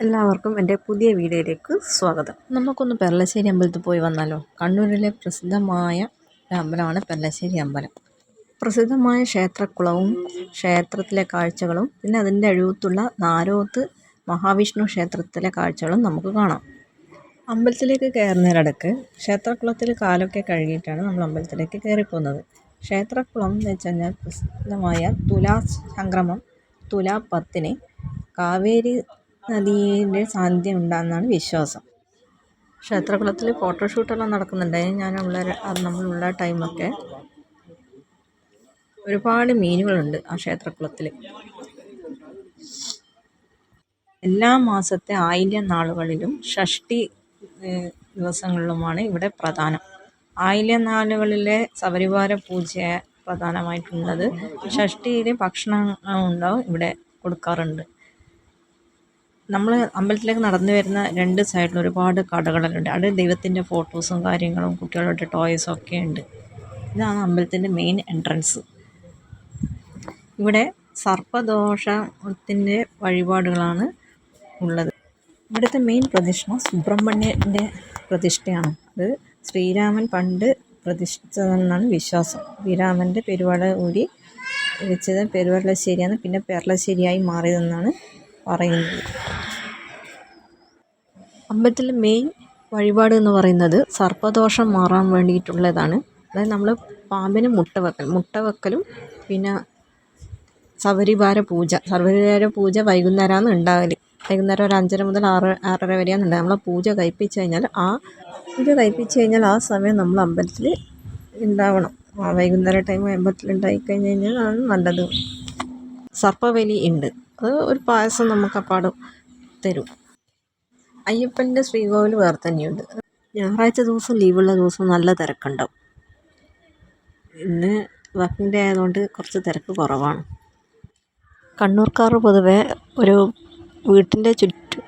എല്ലാവർക്കും എന്റെ പുതിയ വീഡിയോയിലേക്ക് സ്വാഗതം. നമുക്കൊന്ന് പെരളശ്ശേരി അമ്പലത്തിൽ പോയി വന്നാലോ? കണ്ണൂരിലെ പ്രസിദ്ധമായ അമ്പലമാണ് പെരളശ്ശേരി അമ്പലം. പ്രസിദ്ധമായ ക്ഷേത്രക്കുളവും ക്ഷേത്രത്തിലെ കാഴ്ചകളും പിന്നെ അതിന്റെ അഴിവത്തുള്ള നാരോത്ത് മഹാവിഷ്ണു ക്ഷേത്രത്തിലെ കാഴ്ചകളും നമുക്ക് കാണാം. അമ്പലത്തിലേക്ക് കയറുന്നതിനിടക്ക് ക്ഷേത്രക്കുളത്തിൽ കാലൊക്കെ കഴുകിയിട്ടാണ് നമ്മൾ അമ്പലത്തിലേക്ക് കയറിപ്പോകുന്നത്. ക്ഷേത്രക്കുളം എന്ന് വെച്ച് കഴിഞ്ഞാൽ പ്രസിദ്ധമായ തുലാ സംക്രമം തുലാ പത്തിന് കാവേരി നദീന്റെ സാന്നിധ്യം ഉണ്ടാകുന്നതാണ് വിശ്വാസം. ക്ഷേത്രകുളത്തിൽ ഫോട്ടോഷൂട്ടെല്ലാം നടക്കുന്നുണ്ട്. ഞാനുള്ള നമ്മളുള്ള ടൈമൊക്കെ ഒരുപാട് മീനുകളുണ്ട് ആ ക്ഷേത്രകുളത്തിൽ എല്ലാ മാസത്തെ ആയില്യം നാളുകളിലും ഷഷ്ടി ദിവസങ്ങളിലുമാണ് ഇവിടെ പ്രധാനം. ആയില്യം നാളുകളിലെ സപരിവാര പൂജ പ്രധാനമായിട്ടുള്ളത് ഷഷ്ടിയിൽ ഭക്ഷണം ഉണ്ടാവും ഇവിടെ കൊടുക്കാറുണ്ട്. നമ്മൾ അമ്പലത്തിലേക്ക് നടന്നു വരുന്ന രണ്ട് സൈഡിൽ ഒരുപാട് കടകളെല്ലാം ഉണ്ട്. അവിടെ ദൈവത്തിന്റെ ഫോട്ടോസും കാര്യങ്ങളും കുട്ടികളുടെ ടോയ്സും ഒക്കെ ഉണ്ട്. ഇതാണ് അമ്പലത്തിന്റെ മെയിൻ എൻട്രൻസ് ഇവിടെ സർപ്പദോഷത്തിന്റെ വഴിപാടുകളാണ് ഉള്ളത്. ഇവിടുത്തെ മെയിൻ പ്രതിഷ്ഠ സുബ്രഹ്മണ്യന്റെ പ്രതിഷ്ഠയാണ്. അത് ശ്രീരാമൻ പണ്ട് പ്രതിഷ്ഠിച്ചതെന്നാണ് വിശ്വാസം. ശ്രീരാമന്റെ പെരുവാട കൂടി വെച്ചത് പെരുവരളശ്ശേരിയാണ് പിന്നെ പെരളശ്ശേരിയായി മാറിയതെന്നാണ് പറയുന്നത്. അമ്പലത്തിലെ മെയിൻ വഴിപാട് എന്ന് പറയുന്നത് സർപ്പദോഷം മാറാൻ വേണ്ടിയിട്ടുള്ളതാണ്. അതായത് നമ്മൾ പാമ്പിന് മുട്ട വെക്കൽ മുട്ട വെക്കലും പിന്നെ സവരിവാര പൂജ സവരിവാര പൂജ വൈകുന്നേരമാണ് ഉണ്ടാകൽ വൈകുന്നേരം ഒരു അഞ്ചര മുതൽ ആറ് ആറര വരെയാണ് ഉണ്ടാകുക നമ്മൾ പൂജ കഴിപ്പിച്ച് കഴിഞ്ഞാൽ ആ പൂജ കഴിപ്പിച്ച് കഴിഞ്ഞാൽ ആ സമയം നമ്മൾ അമ്പലത്തിൽ ഉണ്ടാവണം. ആ വൈകുന്നേരം ടൈം അമ്പലത്തിൽ ഉണ്ടായി കഴിഞ്ഞ് കഴിഞ്ഞാൽ ആണ് നല്ലത്. സർപ്പവലി ഉണ്ട്. അത് ഒരു പായസം നമുക്ക് അപ്പാട് തരും. അയ്യപ്പന്റെ ശ്രീകോവിൽ വേറെ തന്നെയുണ്ട്. ഞായറാഴ്ച ദിവസം ലീവുള്ള ദിവസം നല്ല തിരക്കുണ്ടാവും. ഇന്ന് വർക്കിംഗ് ഡേ ആയതുകൊണ്ട് കുറച്ച് തിരക്ക് കുറവാണ്. കണ്ണൂർക്കാർ പൊതുവെ ഒരു വീട്ടിന്റെ ചുറ്റു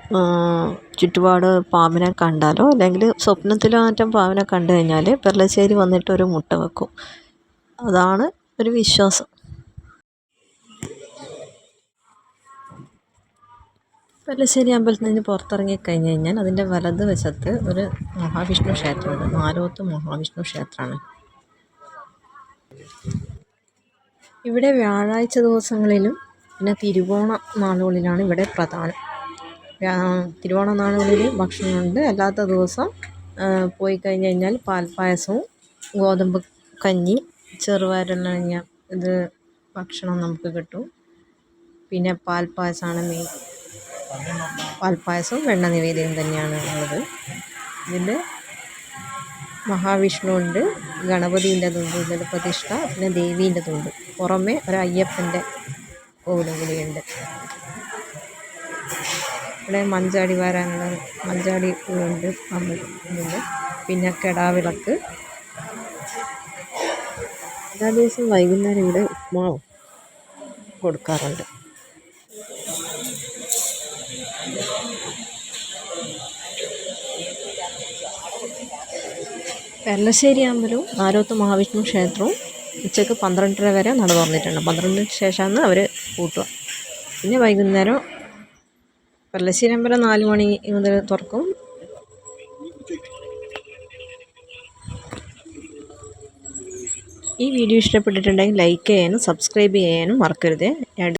ചുറ്റുപാട് പാമ്പിനെ കണ്ടാലോ അല്ലെങ്കിൽ സ്വപ്നത്തിലോ മറ്റും പാമ്പിനെ കണ്ടു കഴിഞ്ഞാൽ പെർളശ്ശേരി വന്നിട്ട് ഒരു മുട്ട വെക്കും. അതാണ് ഒരു വിശ്വാസം. പെല്ലശ്ശേരി അമ്പലത്തിൽ നിന്ന് പുറത്തിറങ്ങി കഴിഞ്ഞ് കഴിഞ്ഞാൽ അതിന്റെ വലത് വശത്ത് ഒരു മഹാവിഷ്ണു ക്ഷേത്രമുണ്ട്. നാലോത്ത് മഹാവിഷ്ണു ക്ഷേത്രമാണ്. ഇവിടെ വ്യാഴാഴ്ച ദിവസങ്ങളിലും പിന്നെ തിരുവോണ നാളുകളിലാണ് ഇവിടെ പ്രധാനം. തിരുവോണ നാളുകളിൽ ഭക്ഷണമുണ്ട്. അല്ലാത്ത ദിവസം പോയി കഴിഞ്ഞ് കഴിഞ്ഞാൽ പാൽപ്പായസവും ഗോതമ്പ് കഞ്ഞി ചെറുപയറിലണിഞ്ഞ ഇത് ഭക്ഷണം നമുക്ക് കിട്ടും. പിന്നെ പാൽപ്പായസമാണ് മെയിൻ പാൽപ്പായസവും വെണ്ണ നിവേദ്യവും തന്നെയാണ് ഉള്ളത്. ഇതിൽ മഹാവിഷ്ണുവുണ്ട് ഗണപതിന്റെതുണ്ട് ഇതിൽ പ്രതിഷ്ഠ പിന്നെ ദേവീന്റെതുണ്ട് പുറമെ ഒരു അയ്യപ്പന്റെ കോവിലും കൂടിയുണ്ട്. ഇവിടെ മഞ്ചാടി വാരാനുള്ള മഞ്ചാടി ഉണ്ട്. അമ്മ പിന്നെ കെടാവിളക്ക്. എല്ലാ ദിവസവും വൈകുന്നേരം ഇവിടെ ഉപ്മാവ് കൊടുക്കാറുണ്ട്. പെർളശ്ശേരി അമ്പലവും ആരോത്ത് മഹാവിഷ്ണു ക്ഷേത്രവും ഉച്ചയ്ക്ക് പന്ത്രണ്ടര വരെ നട തുറന്നിട്ടുണ്ട്. പന്ത്രണ്ടിന് ശേഷമാണ് അവർ കൂട്ടുക പിന്നെ വൈകുന്നേരം വെള്ളശ്ശേരി അമ്പലം നാല് മണി മുതൽ തുറക്കും. ഈ വീഡിയോ ഇഷ്ടപ്പെട്ടിട്ടുണ്ടെങ്കിൽ ലൈക്ക് ചെയ്യാനും സബ്സ്ക്രൈബ് ചെയ്യാനും മറക്കരുത്.